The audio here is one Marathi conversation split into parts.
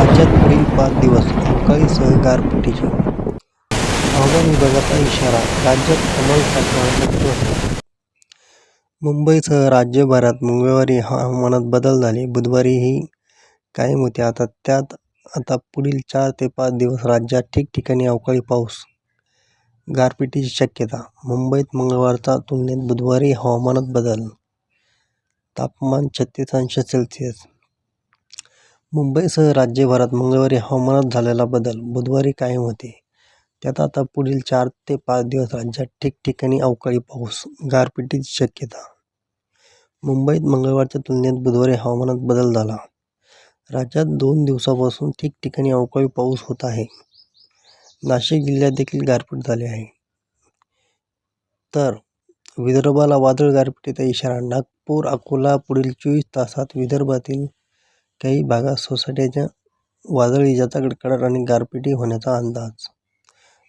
राज्यात पुढील पाच दिवस अवकाळीसह गारपिटीची हवामान विभागाचा इशारा राज्यात कमाल तापमानात मुंबईसह राज्यभरात मंगळवारी हवामानात बदल झाले. बुधवारीही कायम होते. आता त्यात आता पुढील चार ते पाच दिवस राज्यात ठिकठिकाणी अवकाळी पाऊस गारपिटीची शक्यता. मुंबईत मंगळवारचा तुलनेत बुधवारी हवामानात बदल. तापमान छत्तीस अंश सेल्सिअस. मुंबईसह राज्यभरात मंगळवारी हवामानात झालेला बदल बुधवारी कायम होते. त्यात आता पुढील चार ते पाच दिवस राज्यात ठिकठिकाणी अवकाळी पाऊस गारपिटीची शक्यता. मुंबईत मंगळवारच्या तुलनेत बुधवारी हवामानात बदल झाला. राज्यात दोन दिवसापासून ठिकठिकाणी अवकाळी पाऊस होत आहे. नाशिक जिल्ह्यात देखील गारपीट झाली आहे. तर विदर्भाला वादळ गारपिटीचा इशारा नागपूर अकोला पुढील चोवीस तासात विदर्भातील काही भागात सोसायट्याच्या वादळी विजांचा कडकडाट आणि गारपिटी होण्याचा अंदाज.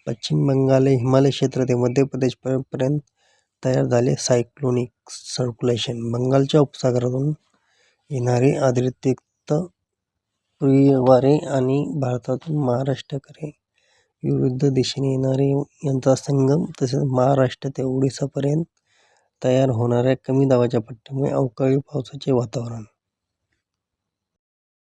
पश्चिम बंगाल हे हिमालय क्षेत्र ते मध्य प्रदेशपर्यंत तयार झाले सायक्लोनिक सर्क्युलेशन. बंगालच्या उपसागरातून येणारे आर्द्रतेयुक्त वारे आणि भारतातून महाराष्ट्राकडे विरुद्ध दिशेने येणारे यांचा संगम तसेच महाराष्ट्र ते ओडिसापर्यंत तयार होणाऱ्या कमी दाबाच्या पट्ट्यामुळे अवकाळी पावसाचे वातावरण